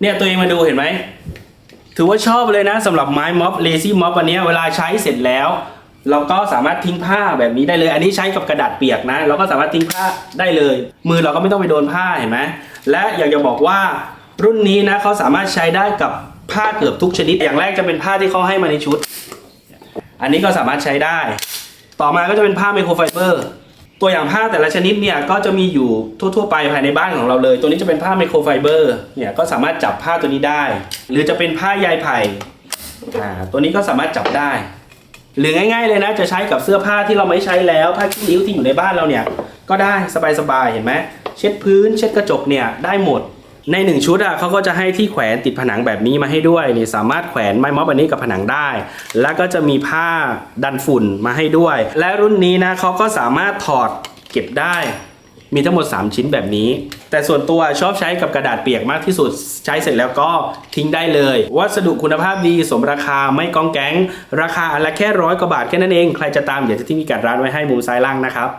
เนี่ยตัวเองมาดูเห็นไหม ถือว่าชอบเลยนะสำหรับไม้ม็อบเลซี่ม็อบอันนี้เวลาใช้เสร็จแล้ว เราก็สามารถทิ้งผ้าแบบนี้ได้เลย อันนี้ใช้กับกระดาษเปียกนะเราก็สามารถทิ้งผ้าได้เลย มือเราก็ไม่ต้องไปโดนผ้าเห็นไหมและอยากจะบอกว่ารุ่นนี้นะเขาสามารถใช้ได้กับผ้าเกือบทุกชนิด อย่างแรกจะเป็นผ้าที่เขาให้มาในชุด อันนี้ก็สามารถใช้ได้ ต่อมาก็จะเป็นผ้าไมโครไฟเบอร์ ตัวอย่างผ้าแต่ละชนิดเนี่ยก็จะมีอยู่ทั่ว ๆ ไปภายในบ้านของเราเลย ตัวนี้จะเป็นผ้าไมโครไฟเบอร์เนี่ยก็สามารถจับผ้าตัวนี้ได้ หรือจะเป็นผ้าใยไผ่อ่าตัวนี้ก็สามารถจับได้ หรือง่าย ๆเลยนะจะใช้กับเสื้อผ้าที่เราไม่ใช้แล้วผ้าขี้ริ้วที่อยู่ในบ้านเราเนี่ยก็ได้สบายๆเห็นไหมเช็ดพื้น เช็ดกระจกเนี่ยได้หมด ในหนึ่งชุดอะเขาก็จะให้ที่แขวนติดผนังแบบนี้มาให้ด้วยนี่สามารถแขวนไม้ม็อบอันนี้กับผนังได้ แล้วก็จะมีผ้าดันฝุ่นมาให้ด้วย และรุ่นนี้นะเขาก็สามารถถอดเก็บได้มีทั้งหมด 3 ชิ้นแบบนี้ แต่ส่วนตัวชอบใช้กับกระดาษเปียกมากที่สุด ใช้เสร็จแล้วก็ทิ้งได้เลย วัสดุคุณภาพดีสมราคาไม่กองแก๊งราคาอันละแค่ร้อยกว่าบาทแค่นั้นเอง ใครจะตามเดี๋ยวจะที่มีการร้านไว้ให้มุมซ้ายล่างนะครับ